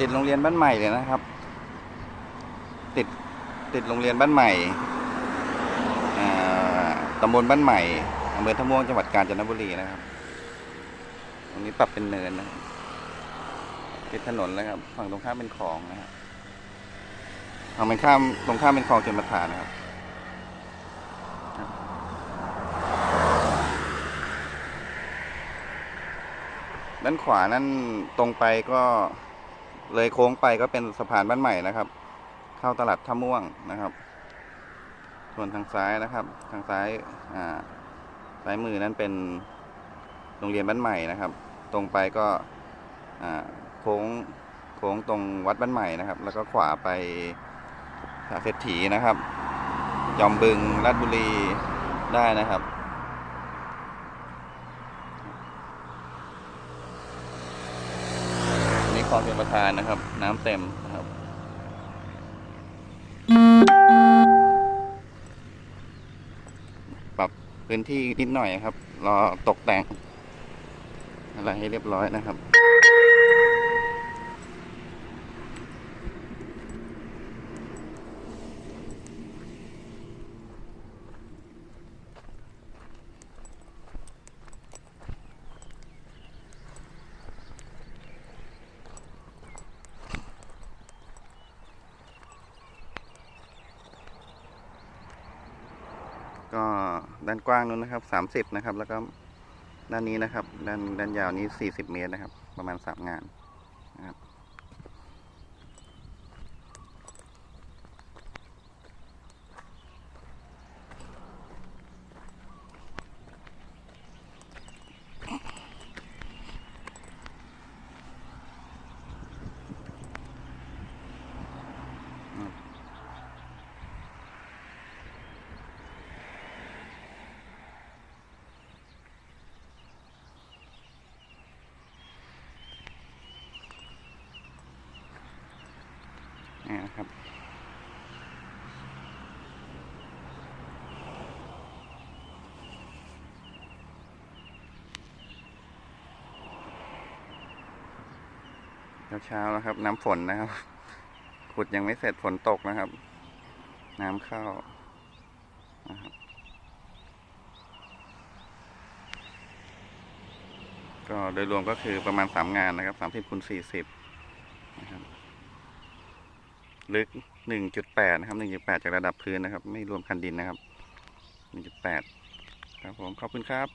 ติดโรงเรียนบ้านใหม่เลยนะครับ ติดติดโรงเรียนบ้านใหม่อ่าตำบลบ้านใหม่อำเภอท่าม่วงจังหวัดกาญจนบุรีนะครับ ตรงนี้ปรับเป็นเนินนะติดถนนแล้วครับ ฝั่งตรงข้ามเป็นคลองนะครับฝั่งเป็นข้ามตรงข้ามเป็นคลองชลประทานนะครับด้านขวานั่นตรงไปก็ เลยโค้งไปก็เป็นสะพานบ้านใหม่นะครับ เข้าตลาดท่าม่วงนะครับ ส่วนทางซ้ายนะครับ ทางซ้ายอ่าซ้ายมือนั้นเป็นโรงเรียนบ้านใหม่นะครับ ตรงไปก็อ่าโค้งโค้งตรงวัดบ้านใหม่นะครับ แล้วก็ขวาไปสาเศรษฐีนะครับ จอมบึงราชบุรีได้นะครับ อันนี้ค ลองเป็นประธานนะครับ น้ำเต็มนะครับปรับพื้นที่นิดหน่อยครับ รอตกแต่งอะไรให้เรียบร้อยนะครับ ก็ด้านกว้างนู้นนะครับสามสิบนะครับ แล้วก็ด้านนี้นะครับ ด้านด้านยาวนี้สี่สิบเมตรนะครับ ประมาณสามงานนะครับ นี่นะครับ เช้าๆแล้วครับ น้ำฝนนะครับ ขุดยังไม่เสร็จฝนตกนะครับ น้ำเข้านะครับก็โดยรวมก็คือประมาณสามงานนะครับสามสิบคูณสี่สิบนะครับ ลึก 1.8 นะครับ 1.8 จากระดับพื้นนะครับ ไม่รวมคันดินนะครับ 1.8 ครับผม ขอบคุณครับ